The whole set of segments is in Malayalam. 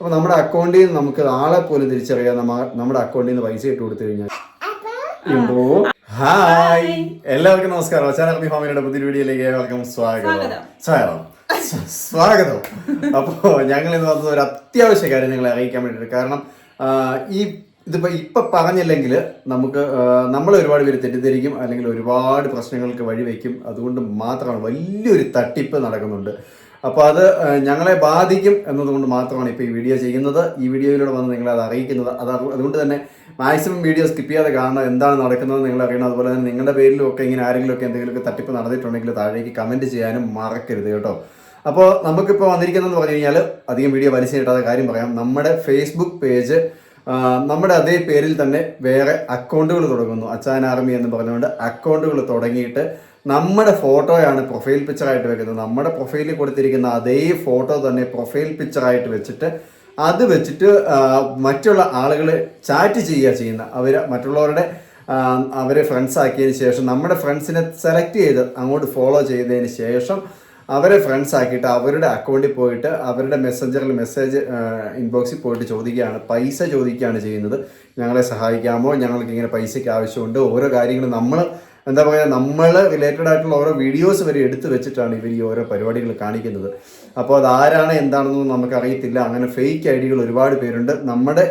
അപ്പോൾ നമ്മുടെ അക്കൗണ്ടിൽ നിന്ന് നമുക്ക് ആളെ പോലും തിരിച്ചറിയാൻ നമ്മ- നമ്മുടെ അക്കൗണ്ടിൽ നിന്ന് പൈസ ഇട്ട് കൊടുത്തു കഴിഞ്ഞാൽ. എന്തോ ഹായ് എല്ലാവർക്കും നമസ്കാരം. അച്ചാനർമി ഫാമിലിയുടെ പുതിയ വീഡിയോയിലേക്ക് ഏവർക്കും സ്വാഗതം. സ്വാഗതം. സ്വാഗതം. അപ്പോൾ ഞങ്ങൾ ഇന്ന് വന്നത് ഒരു അത്യാവശ്യ കാര്യം നിങ്ങളെ അറിയിക്കാൻ വേണ്ടിയിട്ട്. കാരണം ഈ ഇതിപ്പോൾ ഇപ്പം പറഞ്ഞില്ലെങ്കിൽ നമുക്ക് നമ്മൾ ഒരുപാട് പേര് തെറ്റിദ്ധരിക്കും അല്ലെങ്കിൽ ഒരുപാട് പ്രശ്നങ്ങൾക്ക് വഴിവെക്കും. അതുകൊണ്ട് മാത്രമാണ് വലിയൊരു തട്ടിപ്പ് നടക്കുന്നുണ്ട്. അപ്പോൾ അത് ഞങ്ങളെ ബാധിക്കും എന്നതുകൊണ്ട് മാത്രമാണ് ഇപ്പോൾ ഈ വീഡിയോ ചെയ്യുന്നത്. ഈ വീഡിയോയിലൂടെ വന്ന് നിങ്ങളെ അത് അറിയിക്കുന്നത്. അത് അതുകൊണ്ട് തന്നെ മാക്സിമം വീഡിയോ സ്കിപ്പ് ചെയ്യാതെ കാണണം എന്താണ് നടക്കുന്നത് നിങ്ങൾ അറിയണം. അതുപോലെ തന്നെ നിങ്ങളുടെ പേരിലും ഒക്കെ ഇങ്ങനെ ആരെങ്കിലുമൊക്കെ എന്തെങ്കിലുമൊക്കെ തട്ടിപ്പ് നടന്നിട്ടുണ്ടെങ്കിൽ താഴേക്ക് കമന്റ് ചെയ്യാനും മറക്കരുത് കേട്ടോ. അപ്പോൾ നമുക്കിപ്പോൾ വന്നിരിക്കുന്നതെന്ന് പറഞ്ഞു കഴിഞ്ഞാൽ അധികം വീഡിയോ വലിച്ചിട്ടാതെ കാര്യം പറയാം. നമ്മുടെ ഫേസ്ബുക്ക് പേജ് നമ്മുടെ അതേ പേരിൽ തന്നെ വേറെ അക്കൗണ്ടുകൾ തുടങ്ങുന്നു. അച്ചാൻ ആർമി എന്ന് പറഞ്ഞുകൊണ്ട് അക്കൗണ്ടുകൾ തുടങ്ങിയിട്ട് നമ്മുടെ ഫോട്ടോയാണ് പ്രൊഫൈൽ പിക്ചറായിട്ട് വെക്കുന്നത്. നമ്മുടെ പ്രൊഫൈലിൽ കൊടുത്തിരിക്കുന്ന അതേ ഫോട്ടോ തന്നെ പ്രൊഫൈൽ പിക്ചറായിട്ട് വെച്ചിട്ട് അത് വെച്ചിട്ട് മറ്റുള്ള ആളുകൾ ചാറ്റ് ചെയ്യുക ചെയ്യുന്ന അവർ മറ്റുള്ളവരുടെ അവരെ ഫ്രണ്ട്സ് ആക്കിയതിന് ശേഷം നമ്മുടെ ഫ്രണ്ട്സിനെ സെലക്ട് ചെയ്ത് അങ്ങോട്ട് ഫോളോ ചെയ്തതിന് ശേഷം അവരെ ഫ്രണ്ട്സ് ആക്കിയിട്ട് അവരുടെ അക്കൗണ്ടിൽ പോയിട്ട് അവരുടെ മെസ്സഞ്ചറിൽ മെസ്സേജ് ഇൻബോക്സിൽ പോയിട്ട് ചോദിക്കുകയാണ്. പൈസ ചോദിക്കുകയാണ് ചെയ്യുന്നത്. ഞങ്ങളെ സഹായിക്കാമോ? ഞങ്ങൾക്ക് ഇങ്ങനെ പൈസയ്ക്ക് ആവശ്യമുണ്ട്. ഓരോ കാര്യങ്ങളും നമ്മൾ എന്താ പറയുക നമ്മൾ റിലേറ്റഡ് ആയിട്ടുള്ള ഓരോ വീഡിയോസ് വരെ എടുത്തു വെച്ചിട്ടാണ് ഇവർ ഈ ഓരോ പരിപാടികൾ കാണിക്കുന്നത്. അപ്പോൾ അതാരാണ് ആരാണ് എന്താണെന്നൊന്നും നമുക്കറിയത്തില്ല. അങ്ങനെ ഫേക്ക് ഐ ഡികൾ ഒരുപാട് പേരുണ്ട്. നമ്മുടെ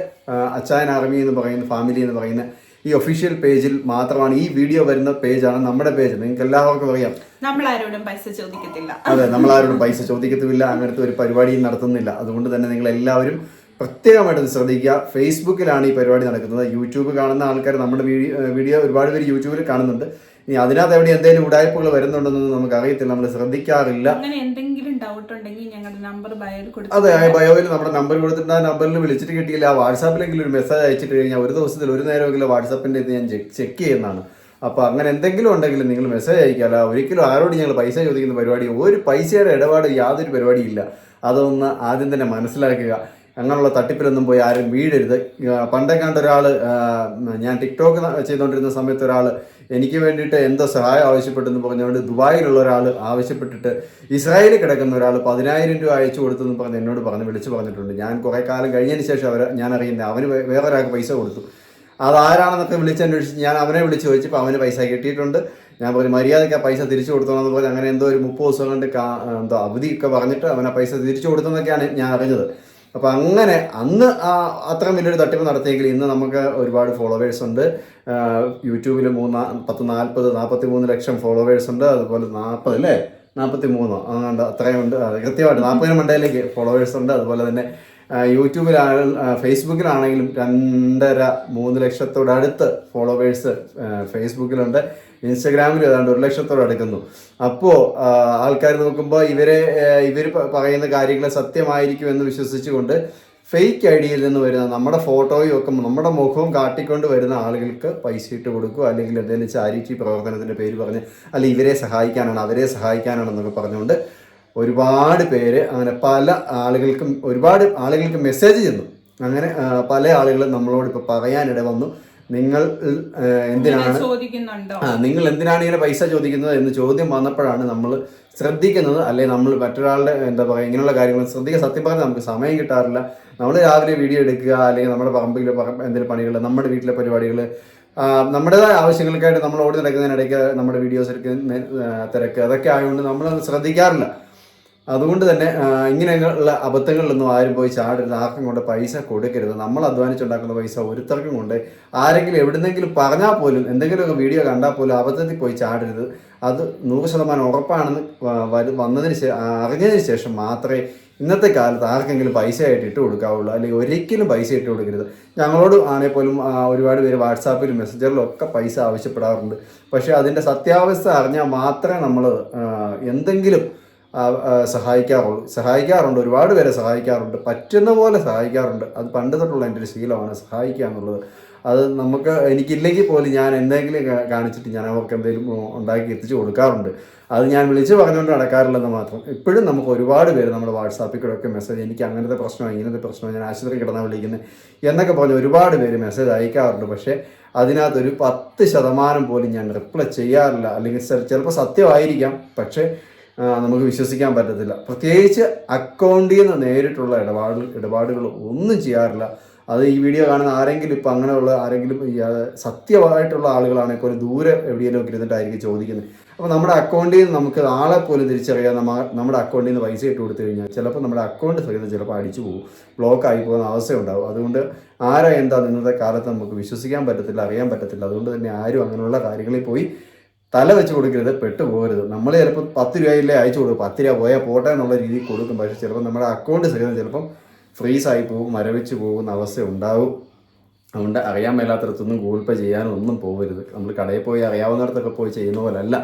അച്ചായൻ ആർമി എന്ന് പറയുന്ന ഫാമിലി എന്ന് പറയുന്ന ഈ ഒഫീഷ്യൽ പേജിൽ മാത്രമാണ് ഈ വീഡിയോ വരുന്ന പേജാണ് നമ്മുടെ പേജ് നിങ്ങൾക്ക് എല്ലാവർക്കും അറിയാം. നമ്മൾ ആരോടും പൈസ ചോദിക്കത്തില്ല. അതെ നമ്മൾ ആരോടും പൈസ ചോദിക്കത്തുമില്ല. അങ്ങനത്തെ ഒരു പരിപാടിയും നടത്തുന്നില്ല. അതുകൊണ്ട് തന്നെ നിങ്ങൾ എല്ലാവരും പ്രത്യേകമായിട്ട് ശ്രദ്ധിക്കുക. ഫേസ്ബുക്കിലാണ് ഈ പരിപാടി നടക്കുന്നത്. യൂട്യൂബ് കാണുന്ന ആൾക്കാർ നമ്മുടെ വീഡിയോ വീഡിയോ ഒരുപാട് പേര് യൂട്യൂബിൽ കാണുന്നുണ്ട്. ഇനി അതിനകത്ത് എവിടെ എന്തെങ്കിലും ഉടായ്പകൾ വരുന്നുണ്ടെന്നൊന്നും നമുക്ക് അറിയത്തില്ല നമ്മൾ ശ്രദ്ധിക്കാറില്ല. അങ്ങനെ എന്തെങ്കിലും ഡൗട്ട് ഉണ്ടെങ്കിൽ ഞങ്ങളുടെ നമ്പർ ബയോയിൽ കൊടുത്തു അതെ ആ ബയോയിൽ നമ്മുടെ നമ്പർ കൊടുത്തിട്ട് ആ നമ്പറിൽ വിളിച്ചിട്ട് കിട്ടിയില്ല. ആ വാട്സാപ്പിലെങ്കിലും ഒരു മെസ്സേജ് അയച്ചിട്ട് കഴിഞ്ഞാൽ ഒരു ദിവസത്തിൽ ഒരു നേരമെങ്കിലും വാട്സാപ്പിന്റെ ഇത് ഞാൻ ചെക്ക് ചെയ്യുന്നതാണ്. അപ്പോൾ അങ്ങനെ എന്തെങ്കിലും ഉണ്ടെങ്കിൽ നിങ്ങൾ മെസ്സേജ് അയക്കാല്ല ഒരിക്കലും ആരോട് ഞങ്ങൾ പൈസ ചോദിക്കുന്ന പരിപാടി ഒരു പൈസയുടെ ഇടപാട് യാതൊരു പരിപാടിയില്ല. അതൊന്ന് ആദ്യം തന്നെ മനസ്സിലാക്കുക. അങ്ങനെയുള്ള തട്ടിപ്പിലൊന്നും പോയി ആരും വീഴരുത്. ആ, പണ്ടേ കണ്ട ഒരാൾ ഞാൻ ടിക്ടോക്ക് ചെയ്തുകൊണ്ടിരുന്ന സമയത്ത് ഒരാൾ എനിക്ക് വേണ്ടിയിട്ട് എന്തോ സഹായം ആവശ്യപ്പെട്ടെന്ന് പറഞ്ഞുകൊണ്ട് ദുബായിലുള്ള ഒരാൾ ആവശ്യപ്പെട്ടിട്ട് ഇസ്രായേലിൽ കിടക്കുന്ന ഒരാൾ പതിനായിരം രൂപ അയച്ചു കൊടുത്തെന്ന് പറഞ്ഞ് എന്നോട് പറഞ്ഞ് വിളിച്ചു പറഞ്ഞിട്ടുണ്ട്. ഞാൻ കുറേ കാലം കഴിഞ്ഞതിന് ശേഷം അവർ ഞാൻ അറിയുന്നത് അവന് വേറൊരാൾക്ക് പൈസ കൊടുത്തു. അതാരാണെന്നൊക്കെ വിളിച്ചന്വേഷിച്ച് ഞാൻ അവനെ വിളിച്ച് ചോദിച്ചപ്പോൾ അവന് പൈസ കിട്ടിയിട്ടുണ്ട്. ഞാൻ പറഞ്ഞു മര്യാദയ്ക്ക് ആ പൈസ തിരിച്ചു കൊടുത്തോളെന്ന് പറഞ്ഞ് അങ്ങനെ എന്തോ ഒരു മുപ്പത് ദിവസം കണ്ട് എന്തോ അവധിയൊക്കെ പറഞ്ഞിട്ട് അവൻ ആ പൈസ തിരിച്ചു കൊടുത്തെന്നൊക്കെയാണ് ഞാൻ അറിഞ്ഞത്. അപ്പോൾ അങ്ങനെ അന്ന് അത്ര വലിയൊരു തട്ടിപ്പ് നടത്തിയെങ്കിൽ ഇന്ന് നമുക്ക് ഒരുപാട് ഫോളോവേഴ്സ് ഉണ്ട്. യൂട്യൂബിൽ മൂന്ന് പത്ത് നാൽപ്പത് നാൽപ്പത്തി മൂന്ന് ലക്ഷം ഫോളോവേഴ്സ് ഉണ്ട്. അതുപോലെ നാൽപ്പത് അല്ലേ? നാൽപ്പത്തി മൂന്നോ അങ്ങാണ്ട് അത്രയും ഉണ്ട്. കൃത്യമായിട്ട് നാൽപ്പതിന് മണ്ടയിലേക്ക് ഫോളോവേഴ്സ് ഉണ്ട്. അതുപോലെ തന്നെ യൂട്യൂബിലാണ് ഫേസ്ബുക്കിലാണെങ്കിലും രണ്ടര മൂന്ന് ലക്ഷത്തോടടുത്ത് ഫോളോവേഴ്സ് ഫേസ്ബുക്കിലുണ്ട്. ഇൻസ്റ്റഗ്രാമിൽ ഏതാണ്ട് ഒരു ലക്ഷത്തോട് അടുക്കുന്നു. അപ്പോൾ ആൾക്കാർ നോക്കുമ്പോൾ ഇവരെ ഇവർ പറയുന്ന കാര്യങ്ങൾ സത്യമായിരിക്കും എന്ന് വിശ്വസിച്ചുകൊണ്ട് ഫേക്ക് ഐ ഡിയിൽ നിന്ന് വരുന്ന നമ്മുടെ ഫോട്ടോയും ഒക്കെ നമ്മുടെ മുഖവും കാട്ടിക്കൊണ്ട് വരുന്ന ആളുകൾക്ക് പൈസ ഇട്ട് കൊടുക്കുക അല്ലെങ്കിൽ എന്തെങ്കിലും ചാരിറ്റി പ്രവർത്തനത്തിന്റെ പേര് പറഞ്ഞ് അല്ലെങ്കിൽ ഇവരെ സഹായിക്കാനാണ് അവരെ സഹായിക്കാനാണെന്നൊക്കെ പറഞ്ഞുകൊണ്ട് ഒരുപാട് പേര് അങ്ങനെ പല ആളുകൾക്കും ഒരുപാട് ആളുകൾക്ക് മെസ്സേജ് ചെയ്യുന്നു അങ്ങനെ പല ആളുകളും നമ്മളോട് ഇപ്പോൾ പറയാനിട വന്നു. നിങ്ങൾ എന്തിനാണ്? ആ നിങ്ങൾ എന്തിനാണ് ഇങ്ങനെ പൈസ ചോദിക്കുന്നത് എന്ന് ചോദ്യം വന്നപ്പോഴാണ് നമ്മൾ ശ്രദ്ധിക്കുന്നത്. അല്ലെങ്കിൽ നമ്മൾ മറ്റൊരാളുടെ എന്താ പറയുക ഇങ്ങനെയുള്ള കാര്യങ്ങൾ ശ്രദ്ധിക്കുക. സത്യം പറഞ്ഞാൽ നമുക്ക് സമയം കിട്ടാറില്ല. നമ്മൾ രാവിലെ വീഡിയോ എടുക്കുക അല്ലെങ്കിൽ നമ്മുടെ പറമ്പിലെ എന്തെങ്കിലും പണികൾ നമ്മുടെ വീട്ടിലെ പരിപാടികൾ നമ്മുടേതായ ആവശ്യങ്ങൾക്കായിട്ട് നമ്മൾ ഓടി നടക്കുന്നതിനിടയ്ക്ക് നമ്മുടെ വീഡിയോസ് എടുക്കുന്ന തിരക്ക് അതൊക്കെ ആയതുകൊണ്ട് നമ്മൾ ശ്രദ്ധിക്കാറില്ല. അതുകൊണ്ട് തന്നെ ഇങ്ങനെയുള്ള അബദ്ധങ്ങളിലൊന്നും ആരും പോയി ചാടരുത്. ആർക്കും കൊണ്ട് പൈസ കൊടുക്കരുത്. നമ്മൾ അധ്വാനിച്ചുണ്ടാക്കുന്ന പൈസ ഒരുത്തർക്കും കൊണ്ട് ആരെങ്കിലും എവിടുന്നെങ്കിലും പറഞ്ഞാൽ പോലും എന്തെങ്കിലുമൊക്കെ വീഡിയോ കണ്ടാൽ പോലും അബദ്ധത്തിൽ പോയി ചാടരുത്. അത് നൂറ് ശതമാനം ഉറപ്പാണെന്ന് വന്നതിന് അറിഞ്ഞതിന് ശേഷം മാത്രമേ ഇന്നത്തെ കാലത്ത് ആർക്കെങ്കിലും പൈസ ആയിട്ട് ഇട്ട് കൊടുക്കാവുള്ളൂ. അല്ലെങ്കിൽ ഒരിക്കലും പൈസ ഇട്ട് കൊടുക്കരുത്. ഞങ്ങളോട് ആണെങ്കിൽ പോലും ഒരുപാട് പേര് വാട്സാപ്പിലും മെസ്സഞ്ചറിലും ഒക്കെ പൈസ ആവശ്യപ്പെടാറുണ്ട്. പക്ഷേ അതിന്റെ സത്യാവസ്ഥ അറിഞ്ഞാൽ മാത്രമേ നമ്മൾ എന്തെങ്കിലും സഹായിക്കാറുള്ളൂ. സഹായിക്കാറുണ്ട്. ഒരുപാട് പേരെ സഹായിക്കാറുണ്ട്. പറ്റുന്ന പോലെ സഹായിക്കാറുണ്ട്. അത് പണ്ട് തൊട്ടുള്ള എന്റെ ഒരു ശീലമാണ് സഹായിക്കുക എന്നുള്ളത്. അത് നമുക്ക് എനിക്കില്ലെങ്കിൽ പോലും ഞാൻ എന്തെങ്കിലും കാണിച്ചിട്ട് ഞാൻ അവർക്ക് എന്തെങ്കിലും ഉണ്ടാക്കി എത്തിച്ചു കൊടുക്കാറുണ്ട്. അത് ഞാൻ വിളിച്ച് പറഞ്ഞുകൊണ്ട് നടക്കാറില്ലെന്ന് മാത്രം. ഇപ്പോഴും നമുക്ക് ഒരുപാട് പേര് നമ്മുടെ വാട്സാപ്പിൽ കൂടെ ഒക്കെ മെസ്സേജ് എനിക്ക് അങ്ങനത്തെ പ്രശ്നമോ ഇങ്ങനത്തെ പ്രശ്നമോ ഞാൻ ആശുപത്രി കിടന്നാൽ വിളിക്കുന്നത് എന്നൊക്കെ പറഞ്ഞ് ഒരുപാട് പേര് മെസ്സേജ് അയക്കാറുണ്ട്. പക്ഷേ അതിനകത്തൊരു പത്ത് ശതമാനം പോലും ഞാൻ റിപ്ലൈ ചെയ്യാറില്ല. അല്ലെങ്കിൽ ചിലപ്പോൾ സത്യമായിരിക്കാം. പക്ഷേ നമുക്ക് വിശ്വസിക്കാൻ പറ്റത്തില്ല. പ്രത്യേകിച്ച് അക്കൗണ്ടിൽ നിന്ന് നേരിട്ടുള്ള ഇടപാട് ഇടപാടുകൾ ഒന്നും ചെയ്യാറില്ല. അത് ഈ വീഡിയോ കാണുന്ന ആരെങ്കിലും ഇപ്പം അങ്ങനെയുള്ള ആരെങ്കിലും സത്യമായിട്ടുള്ള ആളുകളാണെങ്കിൽ പോലും ദൂരെ എവിടെയെങ്കിലും ഒക്കെ ഇരുന്നിട്ടായിരിക്കും ചോദിക്കുന്നത്. അപ്പോൾ നമ്മുടെ അക്കൗണ്ടിൽ നിന്ന് നമുക്ക് ആളെ പോലും തിരിച്ചറിയാൻ നമ്മ നമ്മുടെ അക്കൗണ്ടിൽ നിന്ന് പൈസ ഇട്ട് കൊടുത്തു കഴിഞ്ഞാൽ ചിലപ്പോൾ നമ്മുടെ അക്കൗണ്ട് സഹിതം ചിലപ്പോൾ അടിച്ചു പോകും. ബ്ലോക്ക് ആയി പോകുന്ന അവസ്ഥ ഉണ്ടാവും. അതുകൊണ്ട് ആരാ എന്താ ഇന്നത്തെ കാലത്ത് നമുക്ക് വിശ്വസിക്കാൻ പറ്റത്തില്ല അറിയാൻ പറ്റത്തില്ല. അതുകൊണ്ട് തന്നെ ആരും അങ്ങനെയുള്ള കാര്യങ്ങളിൽ പോയി തല വെച്ച് കൊടുക്കരുത് പെട്ടു പോകരുത്. നമ്മൾ ചിലപ്പോൾ പത്ത് രൂപയിലേ അയച്ചു കൊടുക്കും. പത്ത് രൂപ പോയാൽ പോട്ടെ എന്നുള്ള രീതിയിൽ കൊടുക്കും. പക്ഷേ ചിലപ്പോൾ നമ്മുടെ അക്കൗണ്ട് സഹിതം ചിലപ്പം ഫ്രീസായി പോകും മരവിച്ച് പോകുന്ന അവസ്ഥ ഉണ്ടാവും. അതുകൊണ്ട് അറിയാൻ മേലാത്തടത്തൊന്നും ഗൂഗിൾ പേ ചെയ്യാനും ഒന്നും പോകരുത്. നമ്മൾ കടയിൽ പോയി അറിയാവുന്നിടത്തൊക്കെ പോയി ചെയ്യുന്ന പോലല്ല.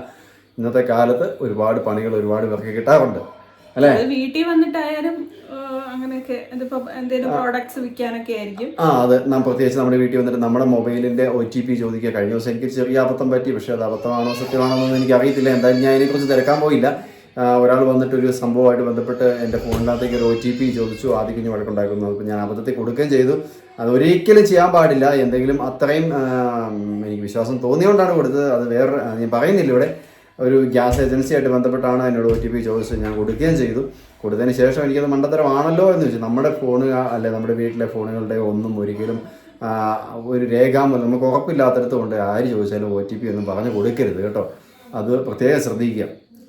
ഇന്നത്തെ കാലത്ത് ഒരുപാട് പണികൾ ഒരുപാട് പേർക്ക് കിട്ടാറുണ്ട്. അല്ലേ? വീട്ടിൽ വന്നിട്ടായാലും അങ്ങനെയൊക്കെ ഇതിപ്പോ എന്തെങ്കിലും പ്രോഡക്ട്സ് വിൽക്കാനൊക്കെ ആയിരിക്കും. ആ അത് നാം പ്രത്യേകിച്ച് നമ്മുടെ വീട്ടിൽ വന്നിട്ട് നമ്മുടെ മൊബൈലിന്റെ ഒ ടി പി ചോദിക്കുക. കഴിഞ്ഞ ദിവസം എനിക്ക് ചെറിയ അബദ്ധം പറ്റി. പക്ഷേ അത് അബദ്ധമാണോ സത്യമാണോ എന്നൊന്നും എനിക്ക് അറിയത്തില്ല എന്തായാലും ഞാൻ അതിനെക്കുറിച്ച് തിരക്കാൻ പോയില്ല. ഒരാൾ വന്നിട്ട് ഒരു സംഭവമായിട്ട് ബന്ധപ്പെട്ട് എന്റെ ഫോണിനകത്തേക്ക് ഒരു ഒ ടി പി ചോദിച്ചു. ആദ്യം കഴിഞ്ഞ് വഴക്കുണ്ടാക്കുന്നു അപ്പോൾ ഞാൻ അബദ്ധത്തിൽ കൊടുക്കുകയും ചെയ്തു. അത് ഒരിക്കലും ചെയ്യാൻ പാടില്ല. എന്തെങ്കിലും അത്രയും എനിക്ക് വിശ്വാസം തോന്നിയോണ്ടാണ് കൊടുത്തത്. അത് വേറെ ഞാൻ പറയുന്നില്ല ഇവിടെ. ഒരു ഗ്യാസ് ഏജൻസിയായിട്ട് ബന്ധപ്പെട്ടാണ് എന്നോട് ഒ ടി പി ചോദിച്ചത്. ഞാൻ കൊടുക്കുകയും ചെയ്തു. കൊടുത്തതിന് ശേഷം എനിക്കത് മണ്ടത്തരമാണല്ലോ എന്ന് ചോദിച്ചു. നമ്മുടെ ഫോണ് അല്ലെ നമ്മുടെ വീട്ടിലെ ഫോണുകളുടെ ഒന്നും ഒരിക്കലും ഒരു രേഖാമൂലം നമുക്ക് ഉറപ്പില്ലാത്തടത്ത് കൊണ്ട് ആര് ചോദിച്ചാലും ഒ ടി പി ഒന്നും പറഞ്ഞു കൊടുക്കരുത് കേട്ടോ. അത് പ്രത്യേകം ശ്രദ്ധിക്കുക.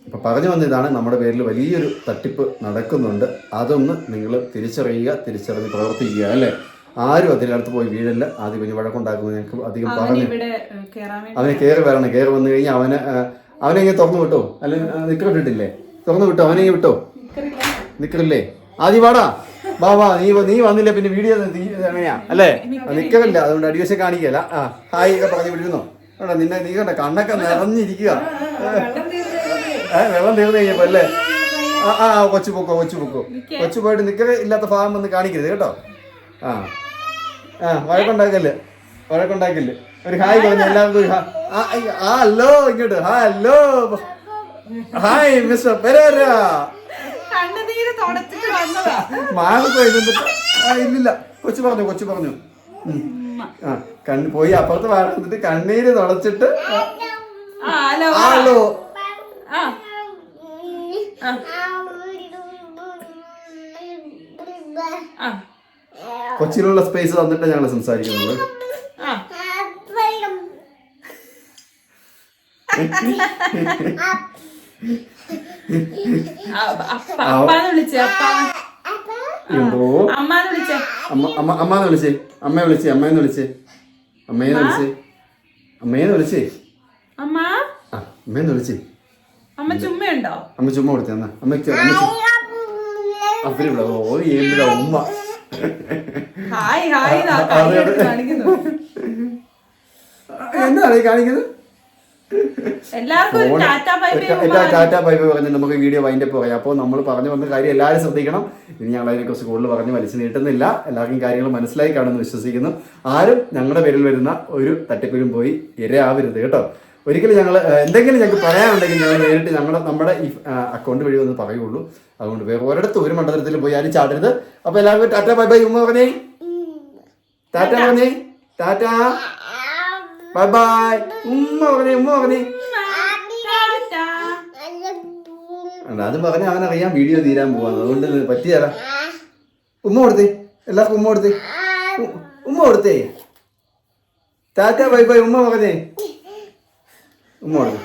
അപ്പോൾ പറഞ്ഞു വന്ന ഇതാണ് നമ്മുടെ പേരിൽ വലിയൊരു തട്ടിപ്പ് നടക്കുന്നുണ്ട്. അതൊന്ന് നിങ്ങൾ തിരിച്ചറിയുക തിരിച്ചറിഞ്ഞ് പ്രവർത്തിക്കുക അല്ലേ? ആരും അതിനടുത്ത് പോയി വീഴല്ല. ആദ്യം കുഞ്ഞ് വഴക്കുണ്ടാക്കുന്നത് ഞങ്ങൾക്ക് അധികം പറഞ്ഞു. അവന് കയറി വരണം. കയറി വന്നു കഴിഞ്ഞാൽ അവനെ അവനെ ഇങ്ങനെ തുറന്നു വിട്ടോ? അല്ലെ നിക്കർ തുറന്നു വിട്ടോ? അവനെ വിട്ടോ? നിക്കറില്ല. ആദ്യം വാടാ. വാ വാ നീ നീ വന്നില്ല പിന്നെ വീഡിയോ എങ്ങനെയാ അല്ലേ? നിക്കറില്ല അതുകൊണ്ട് അടിവശം കാണിക്കല ആ ഹായ് ഒക്കെ പറഞ്ഞു വിടുന്നു കേട്ടോ നിന്നെ നീ കണ്ട കണ്ണൊക്കെ നിറഞ്ഞിരിക്കുക. വെള്ളം തീർന്നു കഴിഞ്ഞപ്പോ അല്ലേ? ആ ആ, കൊച്ചു പൊക്കോ കൊച്ചു പൊക്കോ. കൊച്ചു പോയിട്ട് നിക്കറില്ലാത്ത ഭാഗം വന്ന് കാണിക്കരുത് കേട്ടോ. ആ ആ വഴക്കുണ്ടാക്കല്ലേ? വഴക്കുണ്ടാക്കല്ലേ ഒരു ഹായ് പറഞ്ഞു എല്ലാവർക്കും ആ ഹലോ ഇങ്ങോട്ട്. ഹലോ. Hi mister Perera. ഇല്ലില്ല. കൊച്ചു പറഞ്ഞു കൊച്ചു പറഞ്ഞു. ആ കണ്ണ് പോയി അപ്പുറത്ത് വാഴ എന്നിട്ട് കണ്ണീര് തുടച്ചിട്ട് ഹലോ കൊച്ചിയിലുള്ള സ്പേസ് തന്നിട്ട് ഞങ്ങൾ സംസാരിക്കുന്നത് ആ ആ, അപ്പ അപ്പാന്ന് വിളിച്ചേ അപ്പ. എന്തോ? അമ്മാന്ന് വിളിച്ചേ. അമ്മ അമ്മ അമ്മാന്ന് വിളിച്ചേ. അമ്മയെ വിളിച്ചേ അമ്മയെന്ന് വിളിച്ചേ. അമ്മയെന്ന് വിളിച്ചേ. അമ്മയെന്ന് വിളിച്ചേ. അമ്മ? ആ അമ്മയെന്ന് വിളിച്ചേ. അമ്മ ചുമ്മയുണ്ടോ? അമ്മ ചുമ്മാ കൊടുത്തേ എന്നാ. അമ്മയ്ക്ക് അമ്മ അവരിവിടെ ഓ ഉമ്മ. ഹായ് കാണിക്കുന്നു. കാണിക്കുന്നത്? എല്ലാവർക്കും ടാറ്റ പൈപ്പ് പറഞ്ഞ് നമുക്ക് വീഡിയോ വൈൻഡപ്പ് പറയാം. അപ്പോൾ നമ്മൾ പറഞ്ഞു വന്ന കാര്യം എല്ലാവരും ശ്രദ്ധിക്കണം. ഇനി ഞങ്ങൾ അതിനെക്കുറിച്ച് കൂടുതൽ പറഞ്ഞ് വലിച്ചു നീട്ടുന്നില്ല. എല്ലാവർക്കും കാര്യങ്ങൾ മനസ്സിലായി കാണുമെന്ന് വിശ്വസിക്കുന്നു. ആരും ഞങ്ങളുടെ പേരിൽ വരുന്ന ഒരു തട്ടിപ്പിലും പോയി ഇരയാവരുത് കേട്ടോ. ഒരിക്കലും ഞങ്ങൾ എന്തെങ്കിലും ഞങ്ങൾക്ക് പറയാനുണ്ടെങ്കിൽ ഞങ്ങൾ നേരിട്ട് ഞങ്ങളുടെ നമ്മുടെ ഈ അക്കൗണ്ട് വഴി ഒന്ന് പറയുള്ളൂ. അതുകൊണ്ട് വേറെ ഒരിടത്ത് ഒരു മണ്ഡലത്തിൽ പോയി ആരും ചാടരുത്. അപ്പോൾ എല്ലാവർക്കും ടാറ്റ ബൈ ബൈ ഉമ്മ പറഞ്ഞേ. ടാറ്റ പറഞ്ഞേ. ടാറ്റ. Bye bye. ഉമ്മ പറഞ്ഞേ ഉമ്മ പറഞ്ഞേ ടാറ്റ. അല്ല, അത് പറഞ്ഞ അവനറിയാം വീഡിയോ തീരാൻ പോവാന്ന്. അതുകൊണ്ട് ഇത് ഉമ്മ കൊടുത്തേ. എല്ലാവർക്കും ഉമ്മ കൊടുത്തേ. ഉമ്മ കൊടുത്തേ. Tata bye bye. ഉമ്മ പറഞ്ഞേ. ഉമ്മ കൊടുത്തേ.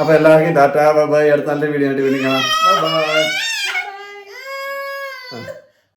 അപ്പൊ എല്ലാവർക്കും ടാറ്റ ബൈ ബൈ. അടുത്ത നല്ല വീഡിയോ ആയിട്ട് വീണ്ടും കാണാം. Bye bye.